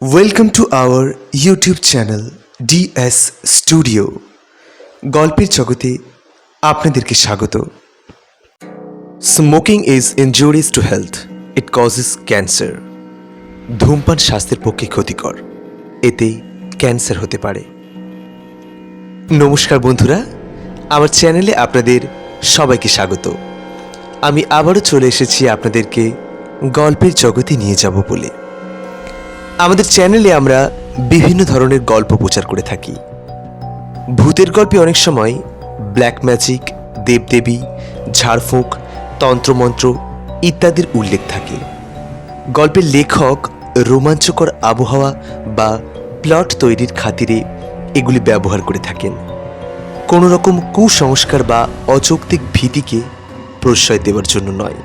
Welcome to our YouTube channel DS studio গল্পের জগতে আপনাদেরকে স্বাগত। Smoking is injurious to health it causes cancer ধূমপান স্বাস্থ্যের পক্ষে ক্ষতিকর। এতে ক্যান্সার হতে পারে। নমস্কার বন্ধুরা, আমার চ্যানেলে আপনাদের সবাইকে স্বাগত। আমি আবারও চলে এসেছি আপনাদেরকে গল্পের জগতে নিয়ে যাব বলে। আমাদের চ্যানেলে আমরা বিভিন্ন ধরনের গল্প প্রচার করে থাকি। ভূতের গল্পে অনেক সময় ব্ল্যাক ম্যাজিক দেবদেবী, ঝাড়ফুঁক, তন্ত্রমন্ত্র ইত্যাদির উল্লেখ থাকে। গল্পের লেখক রোমাঞ্চকর আবহাওয়া বা প্লট তৈরির খাতিরে এগুলি ব্যবহার করে থাকেন। কোনো রকম কুসংস্কার বা অযৌক্তিক ভীতিকে প্রশ্রয় দেওয়ার জন্য নয়।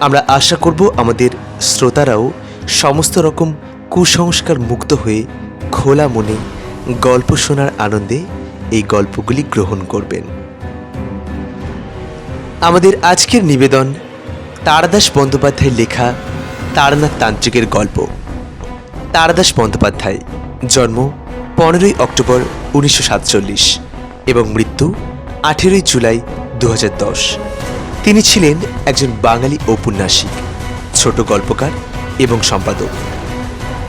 আমরা আশা করব আমাদের শ্রোতারাও সমস্ত রকম কুসংস্কার মুক্ত হয়ে খোলা মনে গল্প শোনার আনন্দে এই গল্পগুলি গ্রহণ করবেন। আমাদের আজকের নিবেদন তারাদাস বন্দ্যোপাধ্যায়ের লেখা তারানাথ তান্ত্রিকের গল্প। তারাদাস বন্দ্যোপাধ্যায়, জন্ম পনেরোই অক্টোবর উনিশশো সাতচল্লিশ এবং মৃত্যু আঠেরোই জুলাই দু তিনি ছিলেন একজন বাঙালি ঔপন্যাসিক, ছোট গল্পকার এবং সম্পাদক।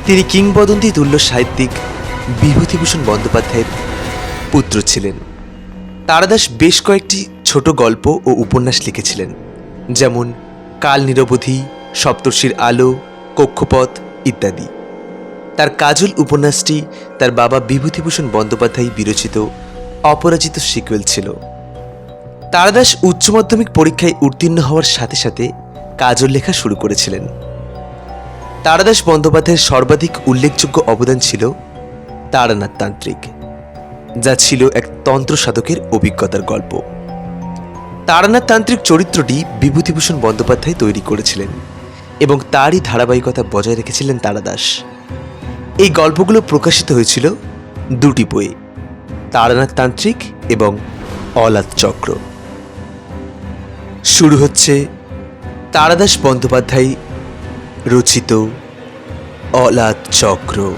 তিনি কিংবদন্তি তুল্য সাহিত্যিক বিভূতিভূষণ বন্দ্যোপাধ্যায়ের পুত্র ছিলেন। তারাদাস বেশ কয়েকটি ছোট গল্প ও উপন্যাস লিখেছিলেন, যেমন কাল নিরবধি, সপ্তর্ষির আলো, কক্ষপথ ইত্যাদি। তার কাজল উপন্যাসটি তার বাবা বিভূতিভূষণ বন্দ্যোপাধ্যায় বিরচিত অপরাজিত সিকুয়েল ছিল। তারাদাস উচ্চ মাধ্যমিক পরীক্ষায় উত্তীর্ণ হওয়ার সাথে সাথে কাজল লেখা শুরু করেছিলেন। তারাদাস বন্দ্যোপাধ্যায়ের সর্বাধিক উল্লেখযোগ্য অবদান ছিল তারানাথ তান্ত্রিক যা ছিল এক তন্ত্র সাধকের অভিজ্ঞতার গল্প। তারানাথ তান্ত্রিক চরিত্রটি বিভূতিভূষণ বন্দ্যোপাধ্যায় তৈরি করেছিলেন এবং তারই ধারাবাহিকতা বজায় রেখেছিলেন তারাদাস। এই গল্পগুলো প্রকাশিত হয়েছিল দুটি বইয়ে তারানাথ তান্ত্রিক এবং অলাদ চক্র। শুরু হচ্ছে তারাদাস বন্দ্যোপাধ্যায় রচিত অলাদ চক্র।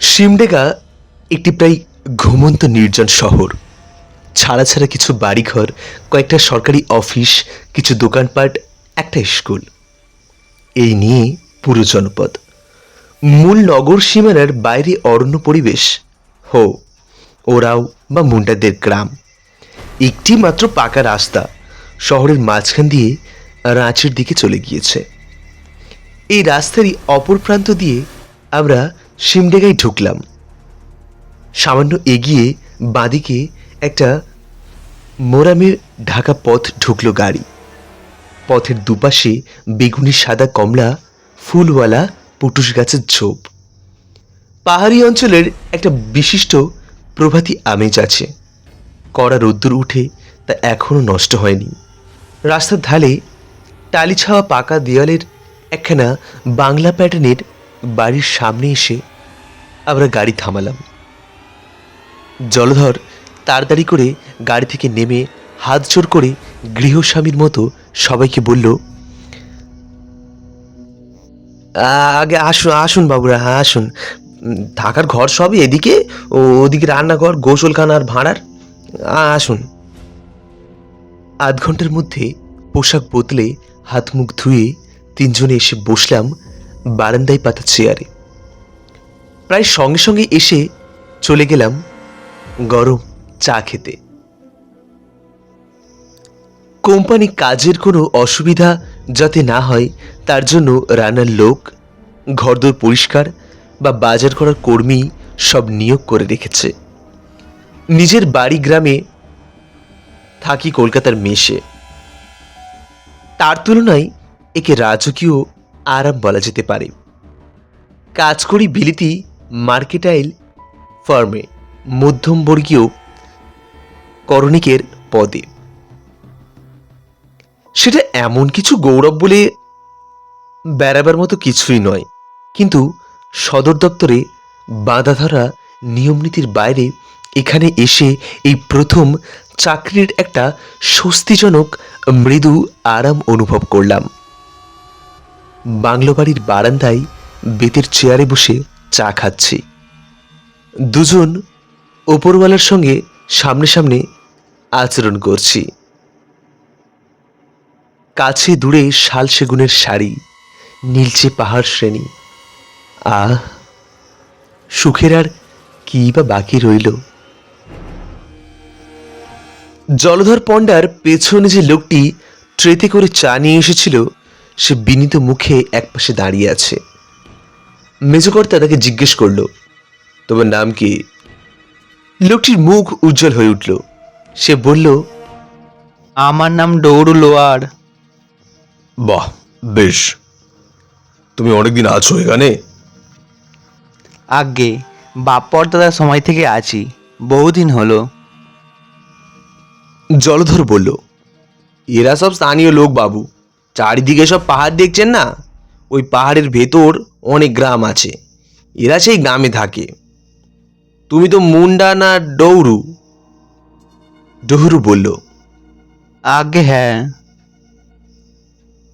সিমডেগা একটি প্রায় ঘুমন্ত নির্জন শহর। ছাড়া ছাড়া কিছু বাড়িঘর, কয়েকটা সরকারি অফিস, কিছু দোকানপাট, একটা স্কুল। এই নিয়ে পুরো জনপদ। মূল নগর সীমানার বাইরে অরণ্য পরিবেশ। হো ওরাও বা মুন্ডাদের গ্রাম। একটি মাত্র পাকা রাস্তা শহরের মাঝখান দিয়ে রাঁচির দিকে চলে গিয়েছে। এই রাস্তারই অপর প্রান্ত দিয়ে আমরা সিমডেগায় ঢুকলাম। সামান্য এগিয়ে বাঁদিকে একটা মোরামের ঢাকা পথ ঢুকলো গাড়ি। পথের দুপাশে বেগুনি সাদা কমলা, ফুলওয়ালা পুটুস গাছের ঝোপ। পাহাড়ি অঞ্চলের একটা বিশিষ্ট প্রভাতী আমেজ আছে। কড়া রোদ্দুর উঠে তা এখনও নষ্ট হয়নি। রাস্তার ধারে টালি ছাওয়া পাকা দেওয়ালের একখানা বাংলা প্যাটার্নের বাড়ির সামনে এসে আমরা গাড়ি থামালাম। জলধর তাড়াতাড়ি করে গাড়ি থেকে নেমে হাত জোর করে গৃহস্বামীর মতো সবাইকে বলল, "আ- আগে আসুন আসুন বাবুরা হ্যাঁ আসুন। থাকার ঘর সবই এদিকে, ও ওদিকে রান্নাঘর, গোসলখানা আর ভাঁড়ার। আসুন। আধ ঘণ্টার মধ্যে পোশাক বদলে হাত মুখ ধুয়ে তিনজনে এসে বসলাম বারান্দায় পাতা চেয়ারে। প্রায় সঙ্গে সঙ্গে এসে চলে গেলাম গরম চা খেতে। কোম্পানি কাজের কোনো অসুবিধা যাতে না হয়, তার জন্য রান্নার লোক, ঘরদোর পরিষ্কার বা বাজার করার কর্মী সব নিয়োগ করে রেখেছে। নিজের বাড়ি গ্রামে থাকি কলকাতার মেশে তার তুলনায় একে রাজকীয় আরাম বলা যেতে পারে। কাজ করি বিলিতি মার্কেটাইল ফার্মে, মধ্যমবর্গীয় করণিকের পদে। সেটা এমন কিছু গৌরব বলে বেড়াবার মতো কিছুই নয়, কিন্তু সদর দপ্তরে বাঁধা ধরা নিয়মনীতির বাইরে এখানে এসে এই প্রথম চাকরির একটা স্বস্তিজনক মৃদু আরাম অনুভব করলাম। বাংলো বাড়ির বারান্দায় বেতের চেয়ারে বসে চা খাচ্ছি। দুজন ওপরওয়ালার সঙ্গে সামনে সামনে আচরণ করছি। কাছে দূরে শাল সেগুনের শাড়ি, নীলচে পাহাড় শ্রেণি আহ সুখের আর কি বা বাকি রইল? জলধর পণ্ডার পেছনে যে লোকটি ট্রেতে করে চা নিয়ে এসেছিল সে বিনীত মুখে একপাশে দাঁড়িয়ে আছে। মেজকর্তা তাকে জিজ্ঞেস করল তোমার নাম কি? লোকটির মুখ উজ্জ্বল হয়ে উঠল। সে বলল আমার নাম ডৌরু লোয়ার। বাহ বেশ। তুমি অনেকদিন আছো এখানে? আগে বাপ্পর দাদার সময় থেকে আছি বহুদিন হলো। জলধর বলল এরা সব স্থানীয় লোক বাবু। চারিদিকে সব পাহাড় দেখছেন না? ওই পাহাড়ের ভেতর অনেক গ্রাম আছে। এরা সেই গ্রামে থাকে। তুমি তো মুন্ডা না ডৌরু? ডহরু বলল আগে হ্যাঁ।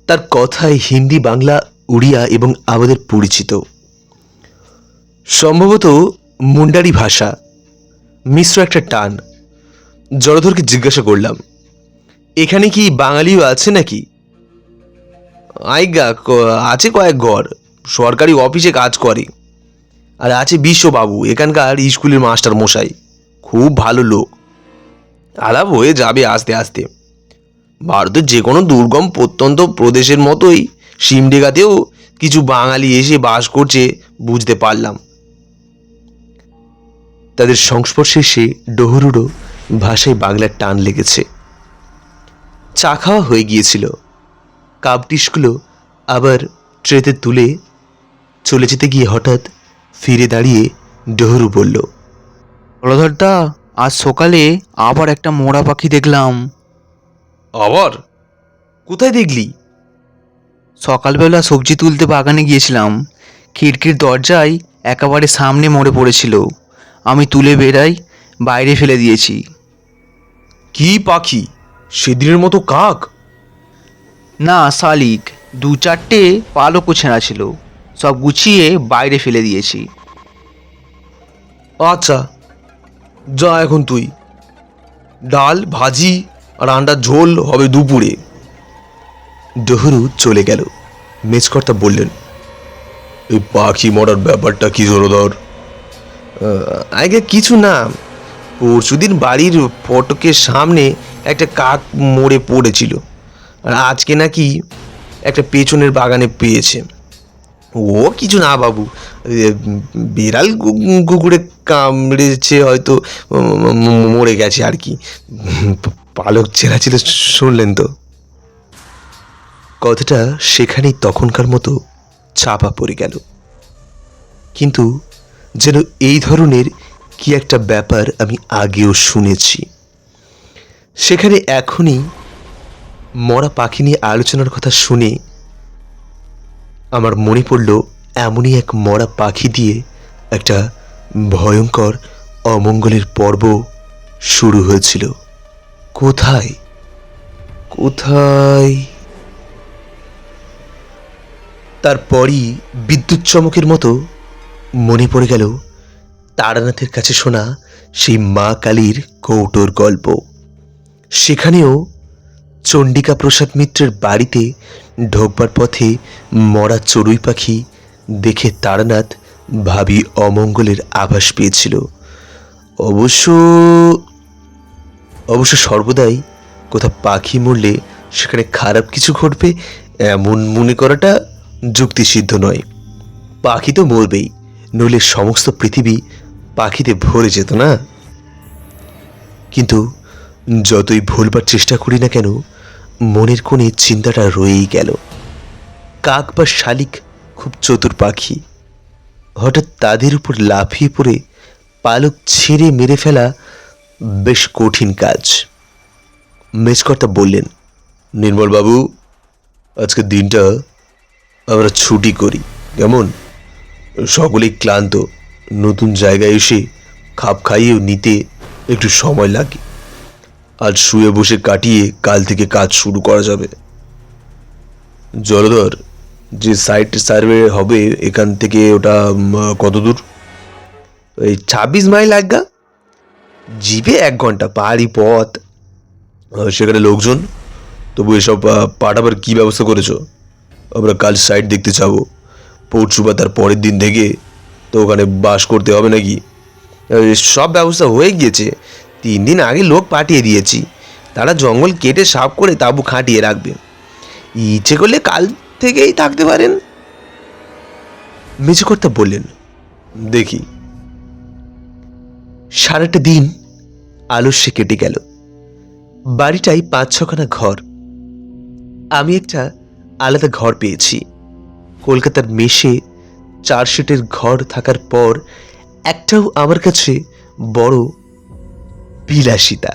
তার কথায় হিন্দি বাংলা উড়িয়া এবং আমাদের পরিচিত। সম্ভবত মুন্ডারি ভাষা। মিশ্র একটা টান। জলধরকে জিজ্ঞাসা করলাম, এখানে কি বাঙালিও আছে নাকি? আইগা আছে কয়েক ঘর। সরকারি অফিসে কাজ করে। আর আছে বিশ্ববাবু, এখানকার স্কুলের মাস্টার মশাই। খুব ভালো লোক। আলাপ হয়ে যাবে আস্তে আস্তে। ভারতের যে কোনো দুর্গম প্রত্যন্ত প্রদেশের মতোই সিমডেগাতেও কিছু বাঙালি এসে বাস করছে, বুঝতে পারলাম। তাদের সংস্পর্শে এসে ডহরুরও ভাষায় বাংলার টান লেগেছে। চা খাওয়া হয়ে গিয়েছিল। কাপ ডিশগুলো আবার ট্রেতে তুলে চলে যেতে গিয়ে হঠাৎ ফিরে দাঁড়িয়ে ডহরু বলল হলধরদা আজ সকালে আবার একটা মোড়া পাখি দেখলাম। আবার? কোথায় দেখলি? সকালবেলা সবজি তুলতে বাগানে গিয়েছিলাম। খিড়কির দরজায় একেবারে সামনে মরে পড়েছিল। আমি তুলে বেড়াই বাইরে ফেলে দিয়েছি। কি পাখি? সেদিনের মতো কাক? না শালিক দু চারটে পালকও ছেঁড়া ছিল। সব গুছিয়ে বাইরে ফেলে দিয়েছি। আচ্ছা যা এখন তুই। ডাল ভাজি আর আন্ডার ঝোল হবে দুপুরে। ডহরু চলে গেল। মেজকর্তা বললেন এই পাখি মরার ব্যাপারটা কি জোরদর? আগে কিছু না। পরশুদিন বাড়ির ফটকের সামনে একটা কাক মরে পড়েছিল। আর আজকে নাকি একটা পেছনের বাগানে পেয়েছে। ও কিছু না বাবু বিড়াল কুকুরে কামড়েছে হয়তো মরে গেছে আর কি। পালক ছেঁড়া ছিল, শুনলেন তো? কথাটা সেখানেই তখনকার মতো চাপা পড়ে গেল। কিন্তু যেন এই ধরনের কি একটা ব্যাপার আমি আগেও শুনেছি। সেখানে এখনই মরা পাখি নিয়ে আলোচনার কথা শুনে আমার মনে পড়ল, এমনই এক মরা পাখি দিয়ে একটা ভয়ঙ্কর, অমঙ্গলের পর্ব শুরু হয়েছিল। কোথায়? কোথায়? তারপরই বিদ্যুৎ চমকের মতো মনে পড়ে গেল তারানাথের কাছে শোনা সেই মা কালীর কৌটোর গল্প। সেখানেও চণ্ডিকা প্রসাদ মিত্রের বাড়িতে ঢোকবার পথে মরা চড়ুই পাখি দেখে তারানাথ ভাবি অমঙ্গলের আভাস পেয়েছিল। অবশ্য অবশ্য সর্বদাই কোথাও পাখি মরলে সেখানে খারাপ কিছু ঘটবে এমন মনে করাটা যুক্তিসিদ্ধ নয়। পাখি তো মরবেই। নইলে সমস্ত পৃথিবী পাখিতে ভরে যেত, না? কিন্তু যতই ভুলবার চেষ্টা করি না কেন, মনের কোণে চিন্তাটা রয়েই গেল। কাক বা শালিক খুব চতুর পাখি। হঠাৎ তাদের উপর লাফিয়ে পড়ে পালক ছিঁড়ে মেরে ফেলা বেশ কঠিন কাজ। মেজকর্তা বললেন, নির্মলবাবু, আজকের দিনটা আমরা ছুটি করি, কেমন? সকলেই ক্লান্ত। নতুন জায়গায় এসে খাপ খাইয়েও নিতে একটু সময় লাগে। আজ শুয়ে বসে কাটিয়ে কাল থেকে কাজ শুরু করা যাবে। জলধর, যে সাইট সার্ভে হবে এখান থেকে ওটা কত দূর? এই ছাব্বিশ মাইল আজ্ঞা জিপে এক ঘণ্টা, পাহাড়ি পথ। সেখানে লোকজন। তবু এসব পাঠাবার কি ব্যবস্থা করেছ? আমরা কাল সাইট দেখতে যাব। পরশু বা তার পরের দিন থেকে তো ওখানে বাস করতে হবে নাকি? সব ব্যবস্থা হয়ে গিয়েছে। তিন দিন আগে লোক পাঠিয়ে দিয়েছি। তারা জঙ্গল কেটে সাফ করে তাঁবু খাটিয়ে রাখবে। ইচ্ছে করলে কাল থেকেই থাকতে পারেন। মেজকর্তা বললেন, দেখি। সারাটা দিন আলস্যে কেটে গেল। বাড়িটাই পাঁচ ছখানা ঘর। আমি একটা আলাদা ঘর পেয়েছি। কলকাতার মেশে চার সিটের ঘর থাকার পর একটাও আমার কাছে বড় বিলাসিতা।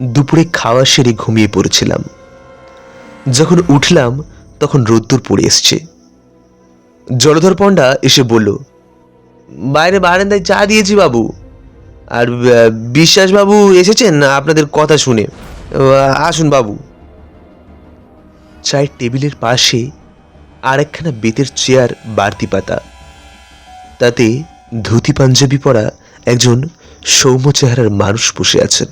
দুপুরে খাওয়া সেরে ঘুমিয়ে পড়েছিলাম। যখন উঠলাম তখন রোদ্দুর পড়ে এসছে। জলধর পণ্ডা এসে বলল বাইরে বারান্দায় চা দিয়েছি বাবু। আর আহ, বিশ্বাসবাবু এসেছেন? আপনাদের কথা শুনে। আসুন বাবু। চায়ের টেবিলের পাশে আর একখানা বেতের চেয়ার, বাড়তি পাতা। তাতে ধুতি পাঞ্জাবি পরা একজন সৌম্য চেহারার মানুষ বসে আছেন।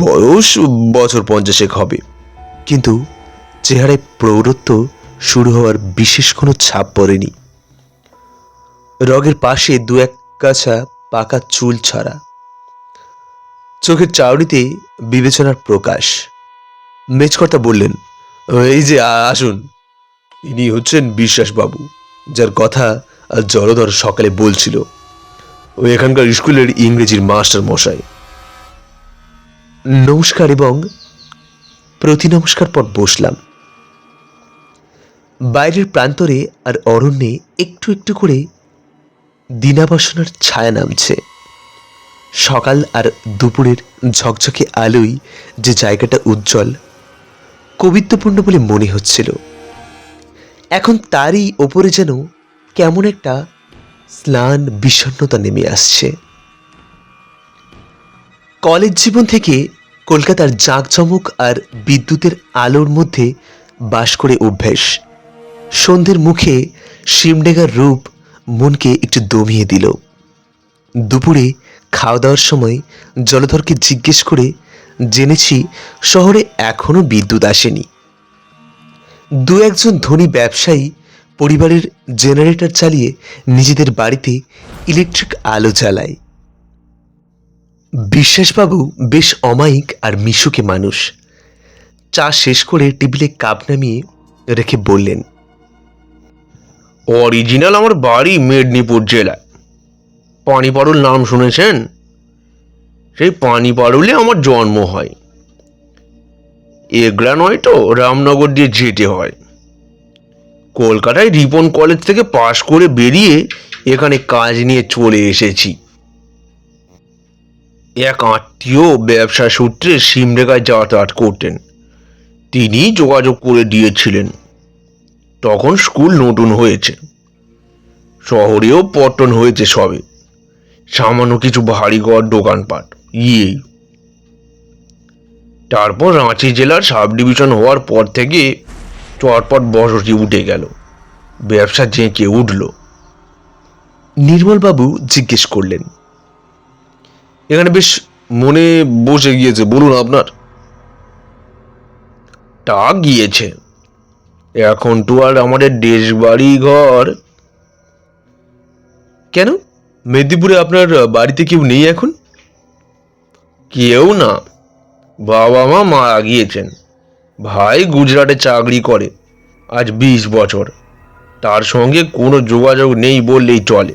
বয়স বছর পঞ্চাশেক হবে, কিন্তু চেহারায় প্রৌঢ়ত্ব শুরু হওয়ার বিশেষ কোনো ছাপ পড়েনি। রগের পাশে দু এক কাছা পাকা চুল ছাড়া। চোখের চাউনিতে বিবেচনার প্রকাশ। মেজকর্তা বললেন, এই যে আসুন। ইনি হচ্ছেন বিশ্বাসবাবু, যার কথা আজ জলধর সকালে বলছিল। ও এখানকার স্কুলের ইংরেজির মাস্টার মশাই। নমস্কার এবং প্রতি নমস্কার পর বসলাম। বাইরের প্রান্তরে আর অরণ্যে একটু একটু করে দিনাবাসনার ছায়া নামছে। সকাল আর দুপুরের ঝকঝকে আলোয় যে জায়গাটা উজ্জ্বল, কবিত্বপূর্ণ বলে মনে হচ্ছিল। এখন তারই ওপরে যেন কেমন একটা স্নান বিষণ্ণতা নেমে আসছে। কলেজ জীবন থেকে কলকাতার জাঁকজমক আর বিদ্যুতের আলোর মধ্যে বাস করে অভ্যেস। সন্ধ্যের মুখে শিমডেগার রূপ মনকে একটু দমিয়ে দিল। দুপুরে খাওয়া দাওয়ার সময় জলধরকে জিজ্ঞেস করে, জেনেছি শহরে এখনও বিদ্যুৎ আসেনি। দু একজন ধনী ব্যবসায়ী পরিবারের জেনারেটর চালিয়ে নিজেদের বাড়িতে ইলেকট্রিক আলো জ্বালায়। বিশ্বাসবাবু বেশ অমায়িক আর মিশুকে মানুষ। চা শেষ করে টেবিলে কাপ নামিয়ে রেখে বললেন অরিজিনাল আমার বাড়ি মেদিনীপুর জেলায়। পানিপাড়ুল নাম শুনেছেন? সেই পানিপাড়ুলে আমার জন্ম হয়। এগরা নয় তো, রামনগর দিয়ে যেতে হয়। কলকাতায় রিপন কলেজ থেকে পাশ করে বেরিয়ে এখানে কাজ নিয়ে চলে এসেছি। এক আত্মীয় ব্যবসা সূত্রে সিমরেগায় যাতায়াত করতেন। তিনি যোগাযোগ করে দিয়েছিলেন। তখন স্কুল নতুন হয়েছে। শহরেও পট্টন হয়েছে সবে। সামান্য কিছু ভারী ঘর, দোকানপাট, ইয়েই। তারপর রাঁচি জেলার সাব ডিভিশন হওয়ার পর থেকে চটপট বসতি উঠে গেল। ব্যবসা জেঁকে উঠল। নির্মলবাবু জিজ্ঞেস করলেন, এখানে বেশ মনে বসে গিয়েছে, বলুন আপনার? তা গিয়েছে। এখন তো আর আমাদের দেশ বাড়ি ঘর। কেন? মেদিনীপুরে আপনার বাড়িতে কেউ নেই এখন? কেউ না। বাবা মা মারা গিয়েছেন। ভাই গুজরাটে চাকরি করে, আজ বিশ বছর। তার সঙ্গে কোনো যোগাযোগ নেই বললেই চলে।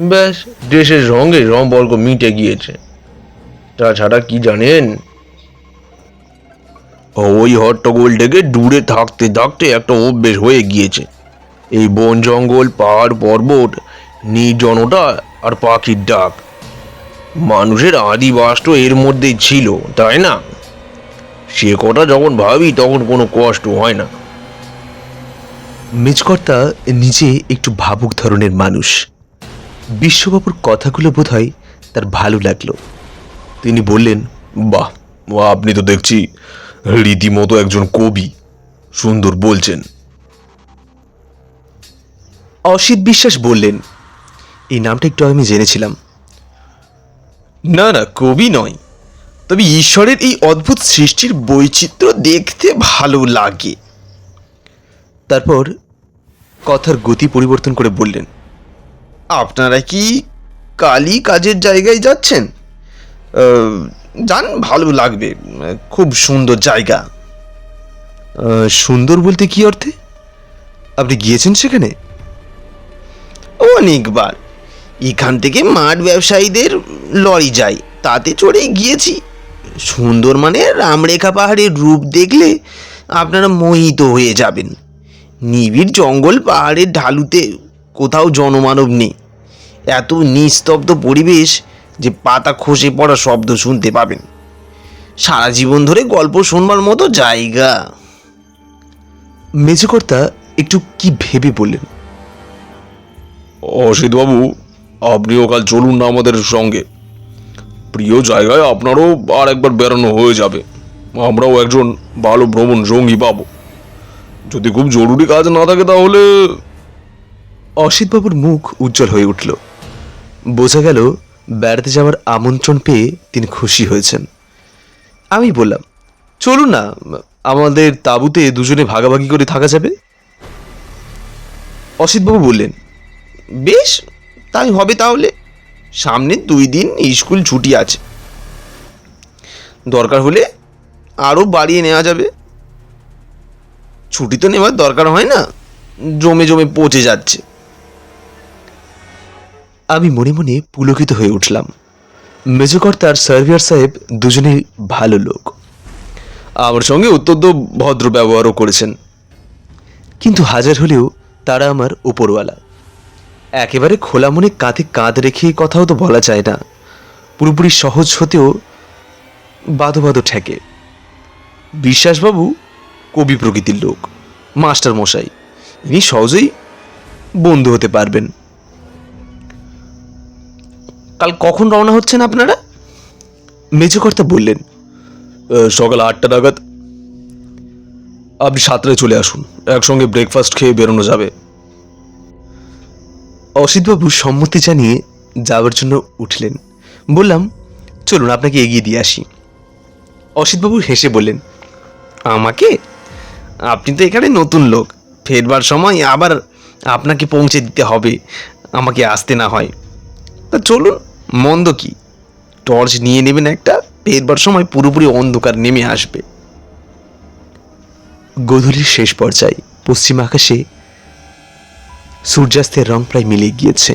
ব্যাস, দেশের সঙ্গে সম্পর্ক মিটে গিয়েছে। তাছাড়া কি জানেন? ওই হট্টগোল থেকে দূরে থাকতে থাকতে একটা অভ্যেস হয়ে গিয়েছে। এই বন জঙ্গল, পাহাড়, পর্বত, নির্জনতা আর পাখির ডাক। মানুষের আদিবাস তো এর মধ্যেই ছিল তাই না? সে কথা যখন ভাবি তখন কোনো কষ্ট হয় না। মেজকর্তা নিজে একটু ভাবুক ধরনের মানুষ। বিশ্ববাবুর কথাগুলো বোধহয় তার ভালো লাগল। তিনি বললেন বাহ, আপনি তো দেখছি রীতিমতো একজন কবি। সুন্দর বলছেন। অসিত বিশ্বাস বললেন এই নামটা একটু আমি জেনেছিলাম। না না, কবি নয়। তবে ঈশ্বরের এই অদ্ভুত সৃষ্টির বৈচিত্র্য দেখতে ভালো লাগে। তারপর কথার গতি পরিবর্তন করে বললেন, আপনারা কি কালী কাজের জায়গায় যাচ্ছেন? যান, ভালো লাগবে। খুব সুন্দর জায়গা। সুন্দর বলতে কি অর্থে? আপনি গিয়েছেন সেখানে? অনেকবার। এখান থেকে মাঠ ব্যবসায়ীদের লরি যায়। তাতে চড়েই গিয়েছি। সুন্দর মানে রামরেখা পাহাড়ের রূপ দেখলে আপনারা মোহিত হয়ে যাবেন। নিবিড় জঙ্গল পাহাড়ের ঢালুতে কোথাও জনমানব নেই। এত নিস্তব্ধ পরিবেশ যে পাতা খসে পড়া শব্দ শুনতে পাবেন। সারা জীবন ধরে গল্প শুনবার মতো জায়গা। মেজকর্তা একটু কি ভেবে বললেন? অসিতবাবু আপনিও কাল চলুন না আমাদের সঙ্গে। প্রিয় জায়গায় আপনারও আর একবার বেড়ানো হয়ে যাবে। আমরাও একজন ভালো ভ্রমণ সঙ্গী পাব। যদি খুব জরুরি কাজ না থাকে তাহলে অসিতবাবুর মুখ উজ্জ্বল হয়ে উঠল। বোঝা গেল বেড়াতে যাওয়ার আমন্ত্রণ পেয়ে তিনি খুশি হয়েছেন। আমি বললাম, চলুন না, আমাদের তাঁবুতে দুজনে ভাগাভাগি করে থাকা যাবে? অসিতবাবু বললেন, বেশ তাই হবে তাহলে। সামনে দুই দিন স্কুল ছুটি আছে। দরকার হলে আরও বাড়িয়ে নেওয়া যাবে। ছুটি তো নেওয়ার দরকার হয় না, জমে জমে পচে যাচ্ছে। আমি মনে মনে পুলকিত হয়ে উঠলাম। মেজকর্তা আর সার্ভিয়ার সাহেব দুজনেই ভালো লোক। আমার সঙ্গে অত্যন্ত ভদ্র ব্যবহারও করেছেন। কিন্তু হাজার হলেও তারা আমার উপরওয়ালা। একেবারে খোলা মনে কাঁধে কাঁধ রেখে কথাও তো বলা যায় না। পুরোপুরি সহজ হতেও বাদো বাদো ঠেকে। বিশ্বাসবাবু কবি প্রকৃতির লোক, মাস্টার মশাই, ইনি সহজেই বন্ধু হতে পারবেন। কাল কখন রওনা হচ্ছেন আপনারা? মেজকর্তা বললেন সকাল আটটা নাগাদ। আপনি সাতটায় চলে আসুন, একসঙ্গে ব্রেকফাস্ট খেয়ে বেরোনো যাবে। অসিতবাবু সম্মতি জানিয়ে যাওয়ার জন্য উঠলেন। বললাম, চলুন, আপনাকে এগিয়ে দিয়ে আসি। অসিতবাবু হেসে বললেন, আমাকে? আপনি তো এখানে নতুন লোক। ফেরবার সময় আবার আপনাকে পৌঁছে দিতে হবে। আমাকে আসতে না হয়। তা চলুন, মন্দ কি? টর্চ নিয়ে নেবেন একটা, ফেরবার সময় পুরোপুরি অন্ধকার নেমে আসবে। গোধূলির শেষ পর্যায়ে পশ্চিম আকাশে সূর্যাস্তের রং প্রায় মিলে গিয়েছে।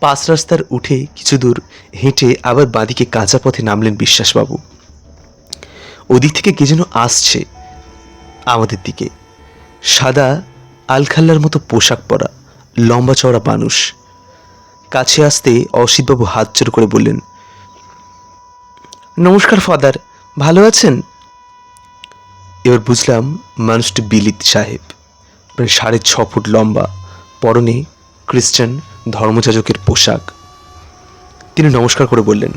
পাঁচ রাস্তার উঠে কিছু দূর হেঁটে আবার বাঁদিকে কাঁচা পথে নামলেন বিশ্বাসবাবু। ওদিক থেকে কে যেন আসছে আমাদের দিকে। সাদা আলখাল্লার মতো পোশাক পরা, লম্বা চওড়া মানুষ। কাছে আসতে অসিতবাবু হাত জোর করে বললেন, নমস্কার ফাদার, ভালো আছেন? এবার বুঝলাম মানুষটি বিলিত সাহেব, প্রায় সাড়ে ছ ফুট লম্বা। পরনে খ্রিস্টান ধর্মযাজকের পোশাক। তিনি নমস্কার করে বললেন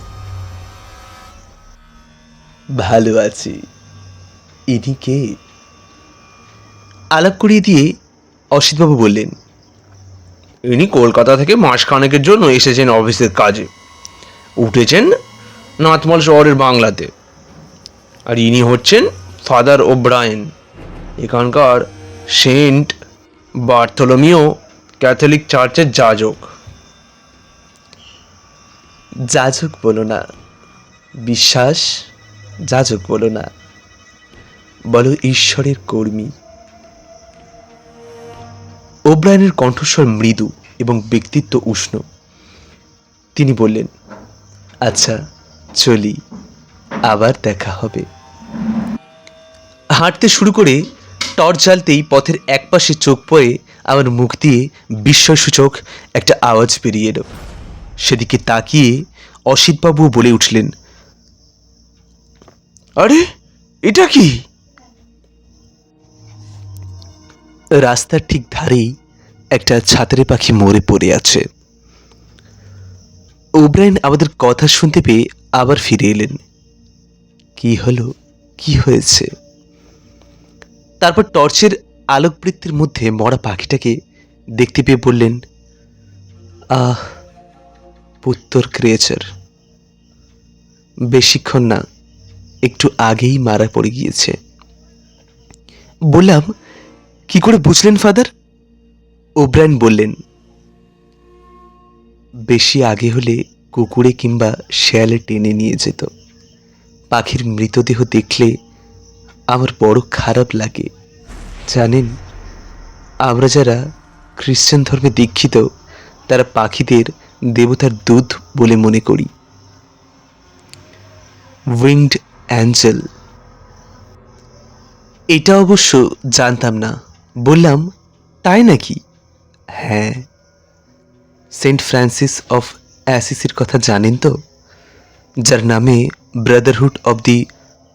ভালো আছি। ইনি কে? আলাপ করিয়ে দিয়ে অসিতবাবু বললেন ইনি কলকাতা থেকে মাসখানেকের জন্য এসেছেন অফিসের কাজে। উঠেছেন নাথমল শহরের বাংলাতে। আর ইনি হচ্ছেন ফাদার ওব্রায়েন। এখানকার সেন্ট বার্থোলোমিও ক্যাথলিক চার্চের যাজক। যাজক বলো না। বিশ্বাস, যাজক বলো না। বলো ঈশ্বরের কর্মী। ওব্রায়নের কণ্ঠস্বর মৃদু এবং ব্যক্তিত্ব উষ্ণ। তিনি বললেন আচ্ছা চলি, আবার দেখা হবে। হাঁটতে শুরু করে টর্চ জ্বালতেই পথের একপাশে চোখ পড়ে আমার মুখ দিয়ে বিস্ময়সূচক একটা আওয়াজ বেরিয়ে এলো। সেদিকে তাকিয়ে অসিতবাবু বলে উঠলেন, আরে, এটা কি? রাস্তার ঠিক ধারেই একটা ছাতারে পাখি মরে পড়ে আছে। ওব্রাইন আমাদের কথা শুনতে পেয়ে আবার ফিরে এলেন। কি হলো? কি হয়েছে? তারপর টর্চের আলোকবৃত্তির মধ্যে মরা পাখিটাকে দেখতে পেয়ে বললেন, আহ, পুত্তর ক্রিয়েচার, বেশিক্ষণ না, একটু আগেই মারা পড়ে গিয়েছে। বললাম, কি করে বুঝলেন, ফাদার? ওব্রায়ন বললেন, বেশি আগে হলে কুকুরে কিংবা শেয়ালে টেনে নিয়ে যেত। পাখির মৃতদেহ দেখলে আমার বড় খারাপ লাগে। জানেন, আমরা যারা খ্রিস্টান ধর্মে দীক্ষিত, তারা পাখিদের দেবতার দুধ বলে মনে করি। Winged angel. এটা অবশ্য জানতাম না। বললাম, তাই নাকি? হ্যাঁ। সেন্ট ফ্রান্সিস অফ অ্যাসিসির কথা জানেন তো? যার নামে brotherhood of the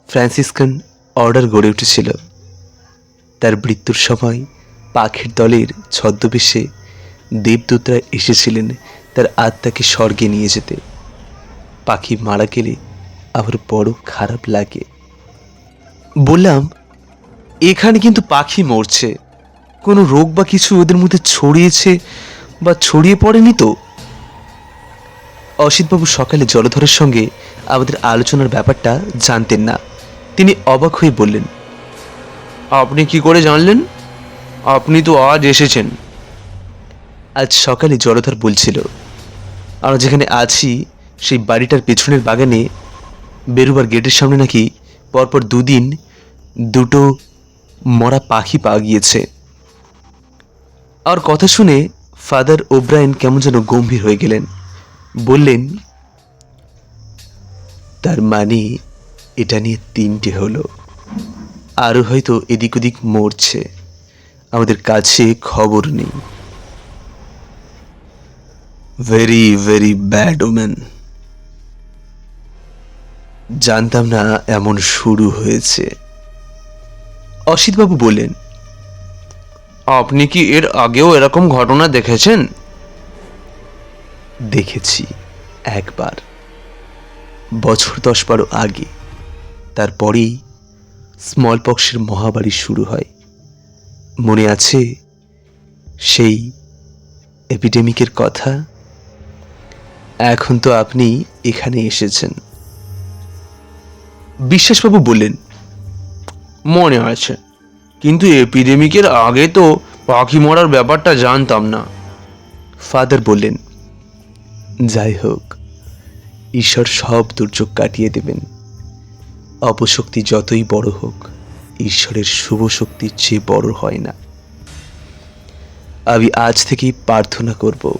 Franciscan order গড়ে উঠেছিল। তার মৃত্যুর সময় পাখির দলের ছদ্মবেশে দেবদূতরা এসেছিলেন তার আত্মাকে স্বর্গে নিয়ে যেতে। পাখি মারা গেলে আমার বড় খারাপ লাগে। বললাম, এখানে কিন্তু পাখি মরছে। কোনো রোগ বা কিছু ওদের মধ্যে ছড়িয়েছে বা ছড়িয়ে পড়েনি তো? অসিতবাবু সকালে জলধরের সঙ্গে আমাদের আলোচনার ব্যাপারটা জানতেন না। তিনি অবাক হয়ে বললেন, আপনি কি করে জানলেন? আপনি তো আজ এসেছেন। আজ সকালে জলধর বলছিল, আমরা যেখানে আছি, সেই বাড়িটার পেছনের বাগানে বেরুবার গেটের সামনে নাকি পরপর দুদিন দুটো মরা পাখি পাওয়া গিয়েছে। আর কথা শুনে ফাদার ওব্রায়েন কেমন যেন গম্ভীর হয়ে গেলেন। বললেন, তার মানে এটা নিয়ে তিনটে হলো। আরও হয়তো এদিক ওদিক মরছে। আমাদের কাছে খবর নেই। ভেরি ভেরি ব্যাড ওমেন জানতাম না এমন শুরু হয়েছে। অসিতবাবু বললেন আপনি কি এর আগেও এরকম ঘটনা দেখেছেন? দেখেছি একবার। বছর দশ বারো আগে। তারপরেই স্মল পক্সের মহামারী শুরু হয়। মনে আছে সেই এপিডেমিকের কথা? এখন তো আপনি এখানে এসেছেন। বিশ্বাসবাবু বললেন, মনে আছে। কিন্তু এপিডেমিকের আগে তো পাখি মরার ব্যাপারটা জানতাম না। ফাদার বললেন, যাই হোক, ঈশ্বর সব দুর্যোগ কাটিয়ে দেবেন। অপশক্তি যতই বড় হোক, ঈশ্বরের শুভ শক্তির চেয়ে বড় হয় না। আমি আজ থেকেই প্রার্থনা করব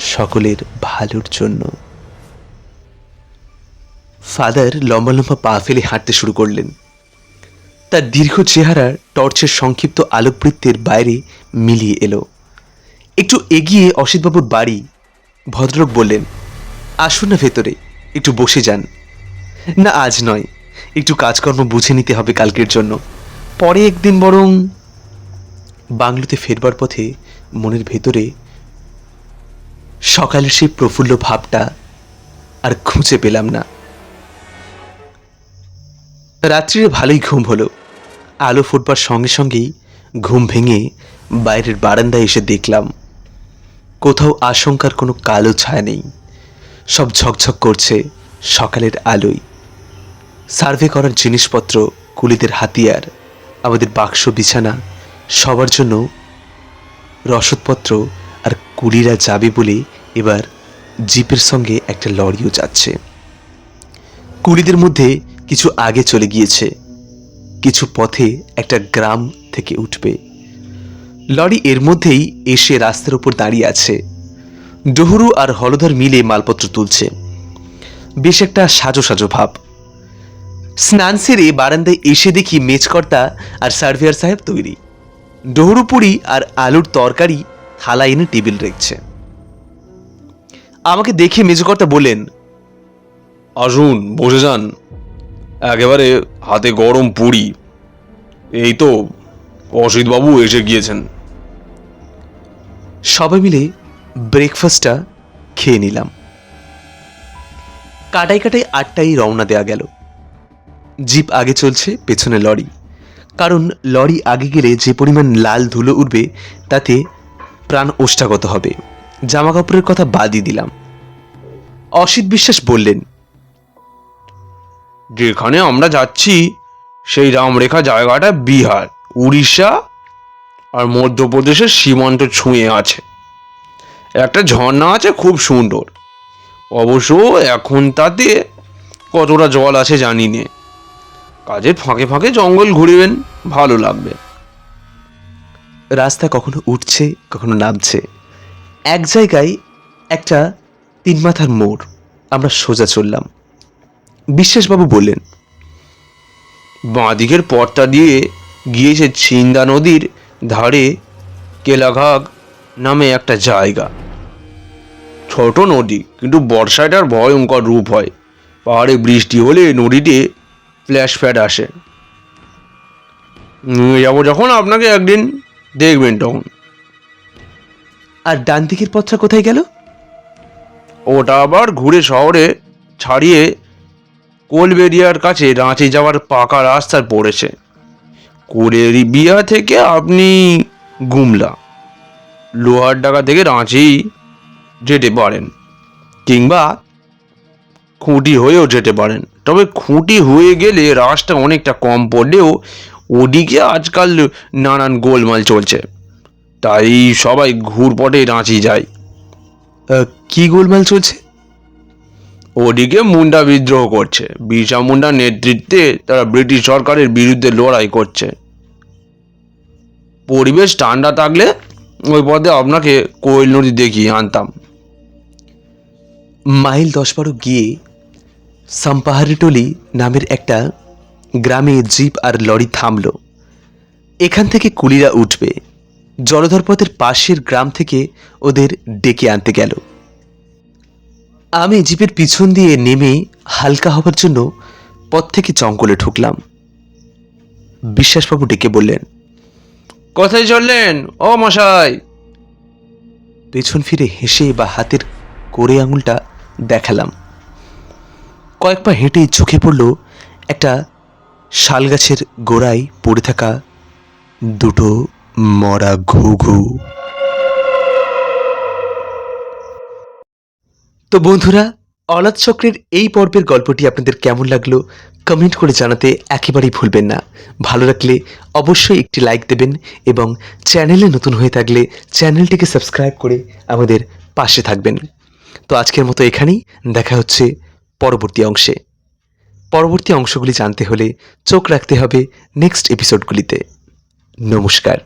সকলের ভালোর জন্য। ফাদার লম্বা লম্বা পা ফেলে হাঁটতে শুরু করলেন। তার দীর্ঘ চেহারা টর্চের সংক্ষিপ্ত আলোকবৃত্তের বাইরে মিলিয়ে এলো। একটু এগিয়ে অসিতবাবুর বাড়ি, ভদ্রলোক বললেন, আসুন না ভেতরে, একটু বসে যান। না, আজ নয়। একটু কাজকর্ম বুঝে নিতে হবে কালকের জন্য। পরে একদিন বরং বাংলোতে ফেরবার পথে মনের ভেতরে সকালের সেই প্রফুল্ল ভাবটা আর খুঁজে পেলাম না। রাত্রিরে ভালোই ঘুম হলো। আলো ফুটবার সঙ্গে সঙ্গেই ঘুম ভেঙে বাইরের বারান্দায় এসে দেখলাম, কোথাও আশঙ্কার কোনো কালো ছায়া নেই। সব ঝকঝক করছে সকালের আলোয়। সার্ভে করার জিনিসপত্র, কুলিদের হাতিয়ার, আমাদের বাক্স, বিছানা, সবার জন্য রসদপত্র আর কুলিরা যাবে বলে এবার জিপের সঙ্গে একটা লরিও যাচ্ছে। কুলিদের মধ্যে কিছু আগে চলে গিয়েছে। কিছু পথে একটা গ্রাম থেকে উঠবে। লরি এর মধ্যেই এসে রাস্তার উপর দাঁড়িয়ে আছে। ডহুরু আর হলধর মিলে মালপত্র তুলছে। বেশ একটা সাজো সাজো ভাব। স্নান সেরে বারান্দায় এসে দেখি মেজকর্তা আর সার্ভেয়ার সাহেব তৈরি। ডহুরু পুরি আর আলুর তরকারি থালা এনে টেবিল রেখেছে। আমাকে দেখে মেজকর্তা বললেন, আসুন, বসে যান। একেবারে হাতে গরম পুরি। এই তো, অসিতবাবু এসে গিয়েছেন। সবাই মিলে ব্রেকফাস্টটা খেয়ে নিলাম। কাটাই কাটাই আটটাই রওনা দেওয়া গেল। জিপ আগে চলছে, পেছনে লরি। কারণ লরি আগে গেলে যে পরিমাণ লাল ধুলো উঠবে, তাতে প্রাণ ওষ্ঠাগত হবে। জামা কাপড়ের কথা বাদই দিলাম। অসিত বিশ্বাস বললেন, যেখানে আমরা যাচ্ছি, সেই রামরেখা জায়গাটা বিহার, উড়িষ্যা আর মধ্যপ্রদেশের সীমান্ত ছুঁয়ে আছে। একটা ঝর্ণা আছে খুব সুন্দর। অবশ্য এখন তাতে কতটা জল আছে জানি নে। কাজের ফাঁকে ফাঁকে জঙ্গল ঘুরবেন ভালো লাগবে। রাস্তা কখনো উঠছে কখনো নামছে। এক জায়গায় একটা তিন মাথার মোড় আমরা সোজা চললাম। বিশ্বাসবাবু বললেন বাঁদিকের পথটা দিয়ে গিয়েছে ছিন্দা নদীর ধারে কেলাঘাগ নামে একটা জায়গা। ছোট নদী কিন্তু বর্ষাটার ভয়ঙ্কর রূপ হয়। পাহাড়ে বৃষ্টি হলে নদীতে ফ্ল্যাশ ফ্যাট আসে। নিয়ে যাব যখন আপনাকে একদিন দেখবেন তখন। আর ডান দিকের পথটা কোথায় গেল? ওটা আবার ঘুরে শহরে ছাড়িয়ে কোলবেরিয়ার কাছে রাঁচি যাওয়ার পাকা রাস্তায় পড়েছে। কোলেরিবিয়া থেকে আপনি গুমলা লোহার ডাকা থেকে রাঁচি যেতে পারেন কিংবা খুঁটি হয়েও যেতে পারেন। তবে খুঁটি হয়ে গেলে রাস্তা অনেকটা কম পড়লেও ওদিকে আজকাল নানান গোলমাল চলছে। তাই সবাই ঘুরপটে রাঁচি যায়। কি গোলমাল চলছে? ওদিকে মুন্ডা বিদ্রোহ করছে। বিরসা মুন্ডার নেতৃত্বে তারা ব্রিটিশ সরকারের বিরুদ্ধে লড়াই করছে। পরিবেশ ঠান্ডা থাকলে ওই পথে আপনাকে কোয়েল নদী দেখিয়ে আনতাম। মাইল দশ বারো গিয়ে সাম্পাহারিটলি নামের একটা গ্রামে জিপ আর লরি থামল। এখান থেকে কুলিরা উঠবে। জলধর পথের পাশের গ্রাম থেকে ওদের ডেকে আনতে গেল। আমি জিপের পিছন দিয়ে নেমে হালকা হবার জন্য পথ থেকে জঙ্গলে ঢুকলাম। বিশ্বাসবাবু ডেকে বললেন কোথায় চললেন ও মশাই? পেছন ফিরে হেসে বা হাতের করে আঙুলটা দেখালাম। কয়েক পা হেঁটেই চোখে পড়ল একটা শাল গাছের গোড়ায় পড়ে থাকা দুটো মরা ঘুঘু। তো বন্ধুরা অলাদ চক্রের এই পর্বের গল্পটি আপনাদের কেমন লাগল কমেন্ট করে জানাতে একেবারেই ভুলবেন না। ভালো লাগলে অবশ্যই একটি লাইক দেবেন এবং চ্যানেলে নতুন হয়ে থাকলে চ্যানেলটিকে সাবস্ক্রাইব করে আমাদের পাশে থাকবেন। তো আজকের মতো এখানেই, দেখা হচ্ছে পরবর্তী অংশে। পরবর্তী অংশগুলি জানতে হলে চোখ রাখতে হবে নেক্সট এপিসোডগুলিতে। নমস্কার।